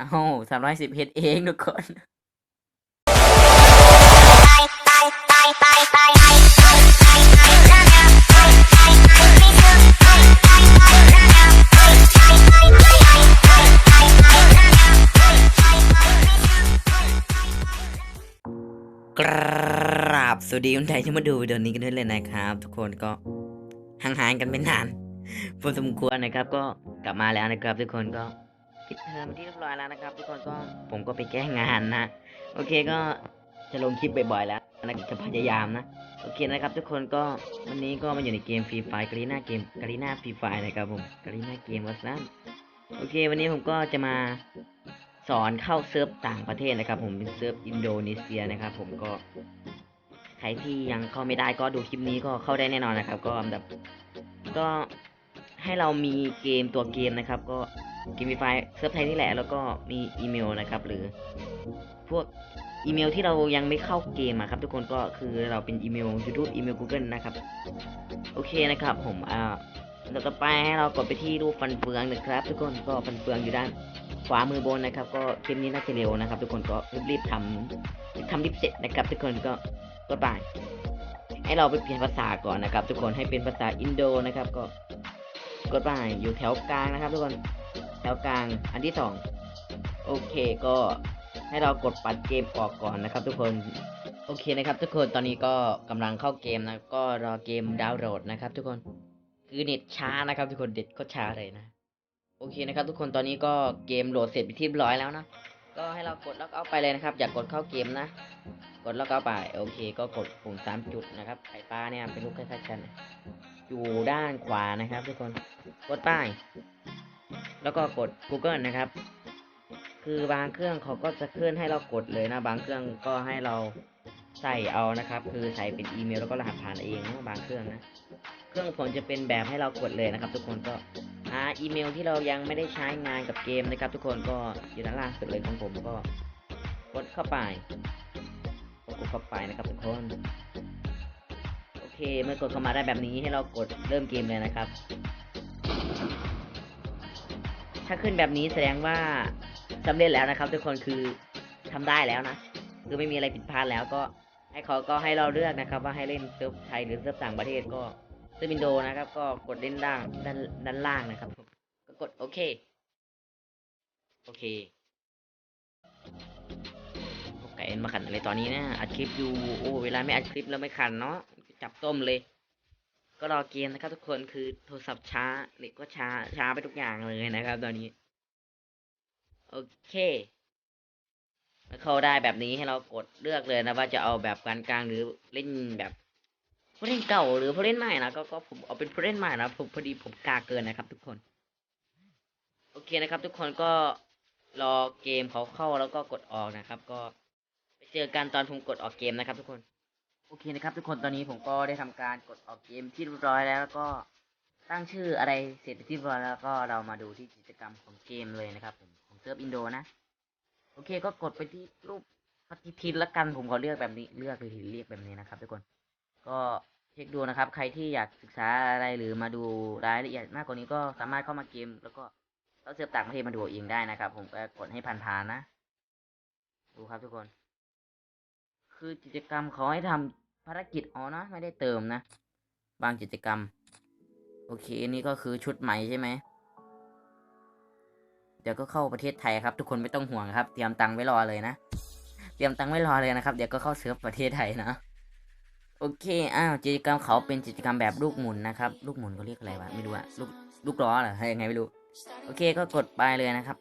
อ้าสามร้อยสิบเฮดเองทุกคนกราบสวัสดีคนไทยที่มาดูวิดีโอนี้กันด้วยเลยนะครับ ทุกคนก็ห่างหายกันไม่นานพอสมควรนะครับ ก็กลับมาแล้วนะครับ ทุกคนก็ ปิดเทอมที่เรียบร้อยแล้วนะครับ ทุกคนก็ผมก็ไปแก้งานนะ โอเคก็จะลงคลิปบ่อยๆแล้วนะจะพยายามนะ โอเคนะครับ ทุกคนก็วันนี้ก็มาอยู่ในเกมฟรีไฟกรีน่าเกมกรีน่าฟรีไฟนะครับผมกรีน่าเกมวัสดุโอเค วันนี้ผมก็จะมาสอนเข้าเซิร์ฟต่างประเทศนะครับ ผมเป็นเซิร์ฟอินโดนีเซียนะครับ ผมก็ใครที่ยังเข้าไม่ได้ก็ดูคลิปนี้ก็เข้าได้แน่นอนนะครับ ก็แบบก็ให้เรามีเกมตัวเกมนะครับ ก็ กมฟรีไฟเซิร์ฟไทยนี่แหละ แล้วก็มีอีเมลนะครับ หรือพวกอีเมลที่เรายังไม่เข้าเกมอะครับ ทุกคนก็คือเราเป็นอีเมล YouTube อีเมล Google นะครับ โอเคนะครับ ผมอ่าเราต่อไปให้เรากดไปที่รูปฟันเฟืองนะครับ ทุกคนก็ฟันเฟืองอยู่ด้านขวามือบนนะครับ ก็คลิปนี้น่าจะเร็วนะครับ ทุกคนก็รีบๆทำทำรีบเสร็จนะครับ ทุกคนก็กดไปให้เราไปเปลี่ยนภาษาก่อนนะครับ ทุกคนให้เป็นภาษาอินโดนะครับ ก็กดไปอยู่แถวกลางนะครับ ทุกคน แถวกลางอันที่สองโอเคก็ให้เรากดปัดเกมออกก่อนนะครับ ทุกคนโอเคนะครับ ทุกคนตอนนี้ก็กำลังเข้าเกมนะก็รอเกมดาวน์โหลดนะครับ ทุกคนคือเน็ตช้านะครับ ทุกคนเด็ดก็ช้าเลยนะโอเคนะครับ ทุกคนตอนนี้ก็เกมโหลดเสร็จไปที่เรียบร้อยแล้วนะก็ให้เรากดล็อกเอาไปเลยนะครับ อย่ากกดเข้าเกมนะ กดล็อกเอาไปโอเค ก็กดปุ่มสามจุดนะครับไฟฟ้าเนี่ยเป็นรูปคล้ายๆกันอยู่ด้านขวานะครับ ทุกคนกดป้าย แล้วก็กด Google นะครับ คือบางเครื่องเขาก็จะเคลื่อนให้เรากดเลยนะ บางเครื่องก็ให้เราใส่เอานะครับ คือใส่เป็นอีเมลแล้วก็รหัสผ่านเองนะบางเครื่องนะ เครื่องผมจะเป็นแบบให้เรากดเลยนะครับ ทุกคนก็หาอีเมลที่เรายังไม่ได้ใช้งานกับเกมนะครับ ทุกคนก็อยู่ด้านล่างสุดเลยของผมก็กดเข้าไปกดเข้าไปนะครับทุกคนโอเคเมื่อกดเข้ามาได้แบบนี้ให้เรากดเริ่มเกมเลยนะครับ ถ้าขึ้นแบบนี้แสดงว่าสำเร็จแล้วนะครับ ทุกคนคือทำได้แล้วนะคือไม่มีอะไรผิดพลาดแล้วก็ให้เขาก็ให้เราเลือกนะครับ ว่าให้เล่นเซิร์ฟไทยหรือเซิร์ฟต่างประเทศก็เซิร์ฟอินโดนะครับ ก็กดเล่นด้านด้านด้านล่างนะครับ ก็กดโอเคโอเคโอเคเอ็นมาขันอะไรตอนนี้นะอัดคลิปอยู่โอ้เวลาไม่อัดคลิปแล้วไม่ขันเนาะจับต้มเลย ก็รอเกมนะครับทุกคนคือโทรศัพท์ช้าเน็ตก็ช้าช้าไปทุกอย่างเลยนะครับ ตอนนี้ โอเคเมื่อเข้าได้แบบนี้ให้เรากดเลือกเลยนะว่าจะเอาแบบกลางๆหรือเล่นแบบผู้เล่นเก่าหรือผู้เล่นใหม่นะก็ก็ผมเอาเป็นผู้เล่นใหม่นะผมพอดีผมกาเกินนะครับ ทุกคน โอเคนะครับ ทุกคนก็รอเกมเขาเข้าแล้วก็กดออกนะครับ ก็ไปเจอกันตอนผมกดออกเกมนะครับ ทุกคน โอเคนะครับทุกคนตอนนี้ผมก็ได้ทำการกดออกเกมที่เรียบร้อยแล้วแล้วก็ตั้งชื่ออะไรเสร็จที่เรียบร้อยแล้วก็เรามาดูที่กิจกรรมของเกมเลยนะครับผมของเซิร์ฟอินโดนะโอเคก็กดไปที่รูปปฏิทินละกันผมขอเลือกแบบนี้เลือกเลยเรียกแบบนี้นะครับทุกคนก็เช็คดูนะครับ ใครที่อยากศึกษาอะไรหรือมาดูรายละเอียดมากกว่านี้ก็สามารถเข้ามาเกม แล้วก็เข้าเซิร์ฟต่างประเทศมาดูเองได้นะครับ ผมก็กดให้ผ่านๆนะ ดูครับทุกคน คือกิจกรรมเขาให้ทำภารกิจอ๋อนะไม่ได้เติมนะ บางกิจกรรม โอเคนี่ก็คือชุดใหม่ใช่ไหมเดี๋ยวก็เข้าประเทศไทยครับ ทุกคนไม่ต้องห่วงครับ เตรียมตังค์ไว้รอเลยนะ เตรียมตังค์ไว้รอเลยนะครับ เดี๋ยวก็เข้าเซิร์ฟประเทศไทยนะโอเค อ้าวกิจกรรมเขาเป็นกิจกรรมแบบลูกหมุนนะครับ ลูกหมุนเขาเรียกอะไรวะ ไม่รู้อะลูก ลูกล้อเหรอให้ยังไงไม่รู้ โอเค ก็กดไปเลยนะครับ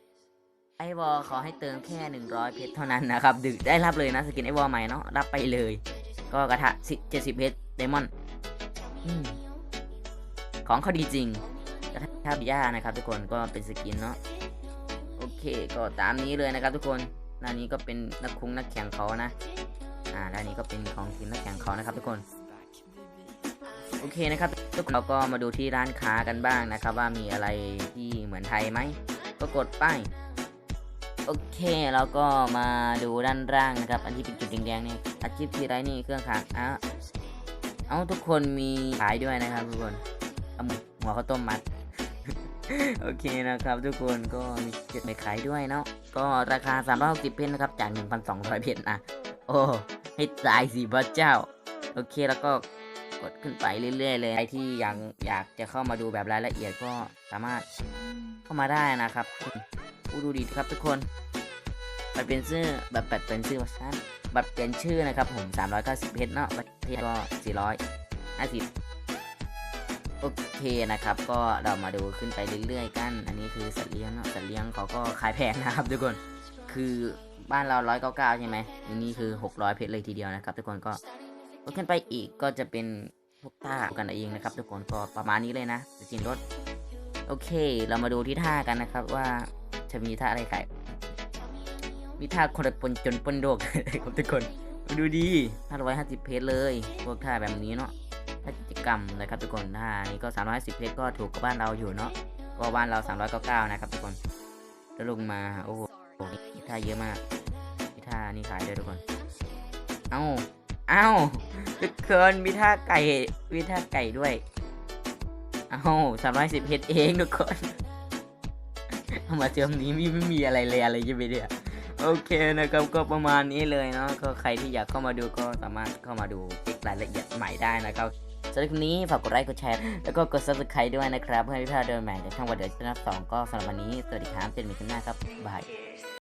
ไอวอลขอให้เติมแค่หนึ่งร้อยเพชรเท่านั้นนะครับดึกได้รับเลยนะสกินไอวอลใหม่เนาะรับไปเลย ก็กระทะสิเจ็ดสิบเพชรเดมอนอของเขาดีจริงกระทะบิยานะครับ ทุกคนก็เป็นสกินเนาะโอเคก็ตามนี้เลยนะครับ ทุกคนด้านนี้ก็เป็นนักคุ้งนักแข่งเขานะ อ่าด้านนี้ก็เป็นของทีมนักแข่งเขานะครับ ทุกคนโอเคนะครับทุกคนเราก็มาดูที่ร้านค้ากันบ้างนะครับ ว่ามีอะไรที่เหมือนไทยไหมก็กดป้าย โอเคเราก็มาดูด้านล่างนะครับ อันที่เป็นจุดแดงๆนี่อาชีพที่ไรนี่เครื่องค้างอ้าเอาทุกคนมีขายด้วยนะครับทุกคนเอาหัวข้าวต้มมัดโอเคนะครับ ทุกคนก็มีจุดไปขายด้วยเนาะก็ราคา 360 เพชรนะครับ จาก 1,200 เพชรนะโอ้ให้ตายสิพระเจ้า โอเคแล้วก็กดขึ้นไปเรื่อย ๆ เลยใครที่ยังอยากจะเข้ามาดูแบบรายละเอียดก็สามารถเข้ามาได้นะครับ ดูดีครับทุกคน บัตรเปลี่ยนชื่อแบบบัตรเปลี่ยนชื่อว่าสั้นบัตรเปลี่ยนชื่อนะครับผม 390เพชรเนาะบัตรเทียก็ 450 โอเคนะครับ ก็เรามาดูขึ้นไปเรื่อยๆกัน อันนี้คือสัตว์เลี้ยงเนาะ สัตว์เลี้ยงเขาก็ขายแพงนะครับทุกคน คือบ้านเรา 199 ใช่ไหมอันนี้คือ 600 เพชรเลยทีเดียวนะครับ ทุกคนก็ลดขึ้นไปอีกก็จะเป็นพวกท่ากันเองนะครับ ทุกคนก็ประมาณนี้เลยนะจะจินรถ โอเค เรามาดูที่ท่ากันนะครับว่า จะมีท่าอะไรขายมีท่าคนปนจนปนโดกครับทุกคนดูดี550 เพชรเลยพวกท่าแบบนี้เนาะถ้ากิจกรรมนะครับทุกคนท่านี้ก็310เพชรก็ถูกกับบ้านเราอยู่เนาะก็บ้านเรา 399 นะครับทุกคนแล้วลงมาโอ้โหมีท่าเยอะมากมีท่านี่ขายด้วยทุกคน เอ้าเอ้าทุกคนมีท่าไก่มีท่าไก่ด้วย เอ้า310เพชรเองทุกคน มาเจิมนี้ไม่ไม่มีอะไรเลยอะไรจะไปเดียโอเคนะครับก็ประมาณนี้เลยเนาะก็ใครที่อยากเข้ามาดูก็สามารถเข้ามาดูรายละเอียดใหม่ได้นะครับสำหรับคลิปนี้ฝากกดไลค์กดแชร์แล้วก็กด subscribe ด้วยนะครับ เพื่อให้ไม่พลาดเดินใหม่จากช่องวันเดอร์ชนะสองก็สำหรับวันนี้สวัสดีครับเจอกันใหม่คลิปหน้าครับบาย